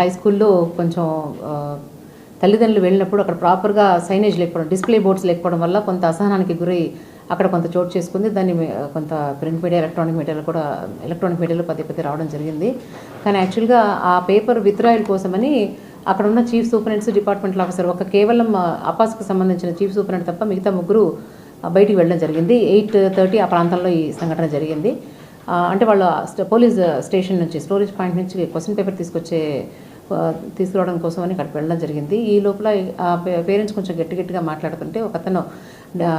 High స్కూల్లో కొంచెం తల్లిదండ్రులు వెళ్ళినప్పుడు అక్కడ ప్రాపర్గా సైనేజ్ లేకపోవడం డిస్ప్లే బోర్డ్స్ లేకపోవడం వల్ల కొంత అసహనానికి గురై అక్కడ కొంత చోటు చేసుకుంది. దాన్ని కొంత ప్రింట్ మీడియా ఎలక్ట్రానిక్ మీడియాలో కూడా ఎలక్ట్రానిక్ మీడియాలో పదే పదే రావడం జరిగింది. కానీ యాక్చువల్గా ఆ పేపర్ విత్డ్రాయల్ కోసమని అక్కడ ఉన్న చీఫ్ సూపరింటెండెంట్స్ డిపార్ట్మెంటల్ ఆఫీసర్ ఒక కేవలం అపాస్కి సంబంధించిన చీఫ్ సూపరింటెండెంట్ తప్ప మిగతా ముగ్గురు బయటికి వెళ్ళడం జరిగింది. ఎయిట్ థర్టీ ఆ ప్రాంతంలో ఈ సంఘటన జరిగింది. అంటే వాళ్ళ పోలీస్ స్టేషన్ నుంచి స్టోరేజ్ పాయింట్ నుంచి క్వశ్చన్ పేపర్ తీసుకొచ్చే తీసుకురావడం కోసం అని అక్కడికి వెళ్ళడం జరిగింది. ఈ లోపల పే- పేరెంట్స్ కొంచెం గట్టి గట్టిగా మాట్లాడుతుంటే ఒక అతను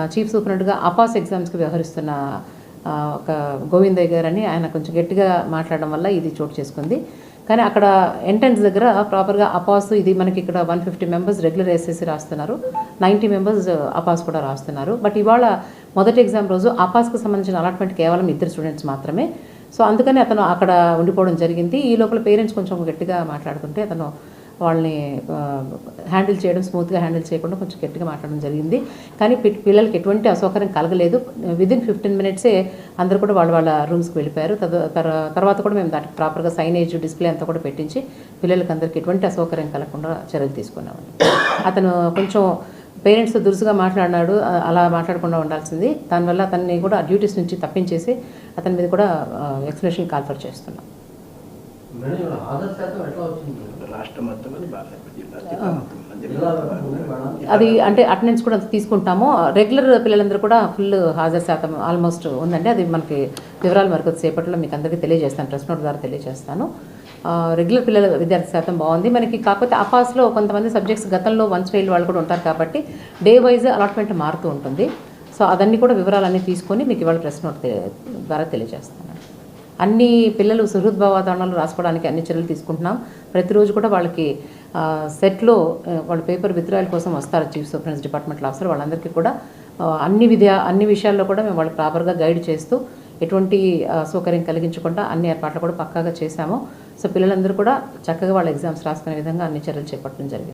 చీఫ్ సూపరింటెండెంట్గా అపాస్ ఎగ్జామ్స్కి వ్యవహరిస్తున్న ఒక గోవిందయ్య గారు అని ఆయన కొంచెం గట్టిగా మాట్లాడడం వల్ల ఇది చోటు చేసుకుంది. కానీ అక్కడ ఎంట్రన్స్ దగ్గర ప్రాపర్గా అపాస్ ఇది మనకి ఇక్కడ one fifty members regular SSC రాస్తున్నారు. నైంటీ మెంబర్స్ అపాస్ కూడా రాస్తున్నారు. బట్ ఇవాళ మొదటి ఎగ్జామ్ రోజు అపాస్కి సంబంధించిన అలాట్మెంట్ కేవలం ఇద్దరు స్టూడెంట్స్ మాత్రమే. సో అందుకని అతను అక్కడ ఉండిపోవడం జరిగింది. ఈ లోపల పేరెంట్స్ కొంచెం గట్టిగా మాట్లాడుతుంటే అతను వాళ్ళని హ్యాండిల్ చేయడం స్మూత్గా హ్యాండిల్ చేయకుండా కొంచెం గట్టిగా మాట్లాడడం జరిగింది. కానీ పిల్లలకి ఎటువంటి అసౌకర్యం కలగలేదు. విదిన్ ఫిఫ్టీన్ మినిట్సే అందరూ కూడా వాళ్ళ వాళ్ళ రూమ్స్కి వెళ్ళిపోయారు. తర్వాత కూడా మేము దానికి ప్రాపర్గా సైనేజ్ డిస్ప్లే అంతా కూడా పెట్టించి పిల్లలకి అందరికీ ఎటువంటి అసౌకర్యం కలగకుండా చర్యలు తీసుకున్నామండి. అతను కొంచెం పేరెంట్స్తో దురుసుగా మాట్లాడినాడు అలా మాట్లాడకుండా ఉండాల్సింది. దానివల్ల అతన్ని కూడా డ్యూటీస్ నుంచి తప్పించేసి అతని మీద కూడా ఎక్స్ప్లెనేషన్ కాల్ఫర్ చేస్తున్నాం. అది అంటే అటెండెన్స్ కూడా తీసుకుంటాము. రెగ్యులర్ పిల్లలందరూ కూడా ఫుల్ హాజరు శాతం ఆల్మోస్ట్ ఉందండి. అది మనకి వివరాలు మరి కొద్దిసేపట్లో మీకు అందరికీ తెలియజేస్తాను. ప్రెస్ నోట్ ద్వారా తెలియజేస్తాను. రెగ్యులర్ పిల్లల విద్యార్థి శాతం బాగుంది. మనకి కాకపోతే అపాస్లో కొంతమంది సబ్జెక్ట్స్ గతంలో వన్స్ ఫెయిల్ వాళ్ళు కూడా ఉంటారు కాబట్టి డే వైజ్ అలాట్మెంట్ మారుతూ ఉంటుంది. సో అదన్నీ కూడా వివరాలన్నీ తీసుకొని మీకు ఇవాళ ప్రెస్ నోట్ ద్వారా తెలియజేస్తాను అన్ని పిల్లలు సుహృద్భావ రాసుకోవడానికి అన్ని చర్యలు తీసుకుంటున్నాం. ప్రతిరోజు కూడా వాళ్ళకి సెట్లో వాళ్ళ పేపర్ విత్డ్రాయల్ కోసం వస్తారు చీఫ్ సూపరెన్స్ డిపార్ట్మెంట్ ఆఫీసర్ వాళ్ళందరికీ కూడా అన్ని విద్యా అన్ని విషయాల్లో కూడా మేము వాళ్ళు ప్రాపర్గా గైడ్ చేస్తూ ఎటువంటి సౌకర్యం కలిగించకుండా అన్ని ఏర్పాట్లు కూడా పక్కాగా చేశాము. సో పిల్లలందరూ కూడా చక్కగా వాళ్ళ ఎగ్జామ్స్ రాసుకునే విధంగా అన్ని చర్యలు చేపట్టడం జరిగింది.